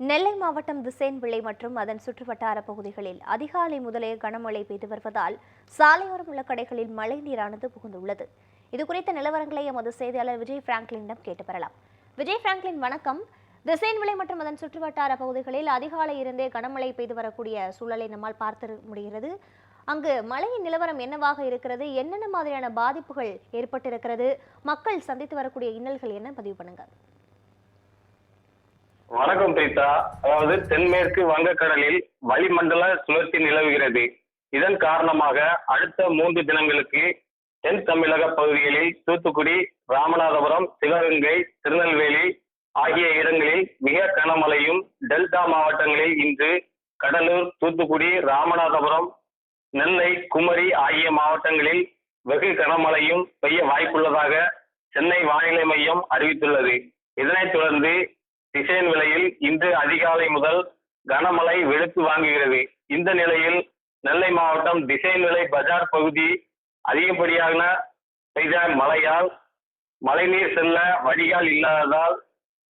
நெல்லை மாவட்டம் திசேன்விளை மற்றும் அதன் சுற்றுவட்டார பகுதிகளில் அதிகாலை முதலே கனமழை பெய்து வருவதால் சாலையோரம் உள்ள கடைகளில் மழை நீரானது புகுந்துள்ளது. இது குறித்த நிலவரங்களை எமது செய்தியாளர் விஜய் பிராங்க்லினிடம் கேட்டு பெறலாம் விஜய் பிராங்க்லின் வணக்கம். திசேன்விளை மற்றும் அதன் சுற்றுவட்டார பகுதிகளில் அதிகாலை இருந்தே கனமழை பெய்து வரக்கூடிய சூழலை நம்மால் பார்த்து முடிகிறது. அங்கு மழையின் நிலவரம் என்னவாக இருக்கிறது? என்னென்ன மாதிரியான பாதிப்புகள் ஏற்பட்டிருக்கிறது? மக்கள் சந்தித்து வரக்கூடிய இன்னல்கள் என்ன? பதிவு பண்ணுங்க. வணக்கம் பிரீதா அதாவது தென்மேற்கு வங்கக்கடலில் வளிமண்டல சுழற்சி நிலவுகிறது. இதன் காரணமாக அடுத்த மூன்று தினங்களுக்கு தென் தமிழக பகுதிகளில் தூத்துக்குடி ராமநாதபுரம் சிவகங்கை திருநெல்வேலி ஆகிய இடங்களில் மிக கனமழையும் டெல்டா மாவட்டங்களில் இன்று கடலூர் தூத்துக்குடி ராமநாதபுரம் நெல்லை குமரி ஆகிய மாவட்டங்களில் வெகு கனமழையும் பெய்ய வாய்ப்புள்ளதாக சென்னை வானிலை மையம் அறிவித்துள்ளது. இதனைத் தொடர்ந்து திசையன் விலையில் இன்று அதிகாலை முதல் கனமழை வெளுத்து வாங்குகிறது. இந்த நிலையில் நெல்லை மாவட்டம் திசையன் விலை பஜார் பகுதி அதிகப்படியான பெய்த மழையால் மழைநீர் செல்ல வடிகால் இல்லாததால்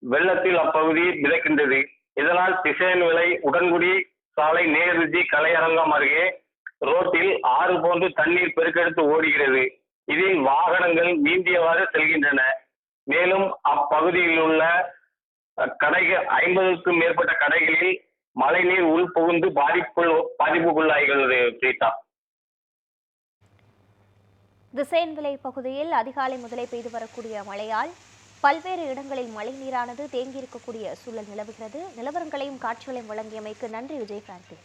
வெள்ளத்தில் அப்பகுதி மிதக்கின்றது. இதனால் திசையன் விலை உடன்குடி சாலை நேருஜி கலையரங்கம் அருகே ரோட்டில் ஆறு போன்று தண்ணீர் பெருக்கெடுத்து ஓடுகிறது. இதில் வாகனங்கள் நீந்தியவாறு செல்கின்றன. மேலும் அப்பகுதியில் உள்ள கடைகள் ஐம்பதுக்கும் மேற்பட்ட கடைகளில் மழைநீர் உள் புகுந்து பாதிப்புள் பாதிப்புக்குள்ளாகிறது பிரீதா திசையன்விளை பகுதியில் அதிகாலை முதலே பெய்து வரக்கூடிய மழையால் பல்வேறு இடங்களில் மழை நீரானது தேங்கியிருக்கக்கூடிய சூழல் நிலவுகிறது. நிலவரங்களையும் காட்சிகளையும் வழங்கியமைக்கு நன்றி விஜய் பிராந்தி